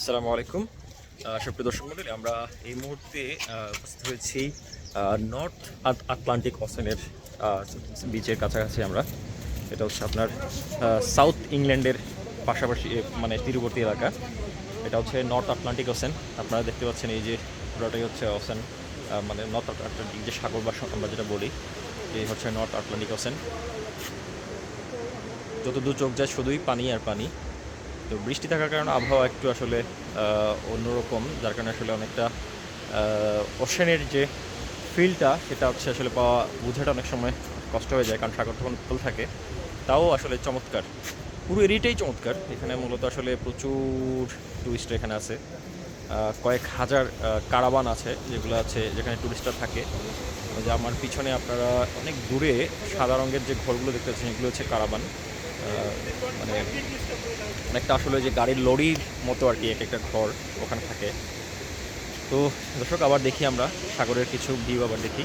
আসসালামু আলাইকুম। সুপ্রিয় দর্শক মন্ডলী, আমরা এই মুহূর্তে উপস্থিত হয়েছি নর্থ আটলান্টিক ওশানের বিচের কাছাকাছি আমরা। এটা হচ্ছে আপনার সাউথ ইংল্যান্ডের পাশাপাশি মানে তীরবর্তী এলাকা। এটা হচ্ছে নর্থ আটলান্টিক ওশান আপনারা দেখতে পাচ্ছেন এই যে পুরোটাই হচ্ছে ওশান মানে নর্থ আটলান্টিক যে সাগর বা আমরা যেটা বলি, এই হচ্ছে নর্থ আটলান্টিক ওশান যত দূর চোখ যায় শুধুই পানি আর পানি। তো বৃষ্টি থাকার কারণে আবহাওয়া একটু আসলে অন্যরকম, যার কারণে আসলে অনেকটা ওশানের যে ফিলটা সেটা হচ্ছে আসলে পাওয়া, বোঝাটা অনেক সময় কষ্ট হয়ে যায়, কারণ সাগর তখন ফুল থাকে। তাও আসলে চমৎকার। পুরো এরিয়াটাই চমৎকার। এখানে মূলত আসলে প্রচুর টুরিস্ট এখানে আছে। কয়েক হাজার কারাবান আছে, যেগুলো আছে, যেখানে টুরিস্টরা থাকে। যে আমার পিছনে আপনারা অনেক দূরে সাদা রঙের যে ঘরগুলো দেখতে পাচ্ছেন, এগুলো হচ্ছে কারাবান মানে অনেকটা আসলে যে গাড়ির লরির মতো আর কি এক একটা ঘর ওখানে থাকে। তো দর্শক আবার দেখি আমরা সাগরের কিছু ভিউ আবার দেখি।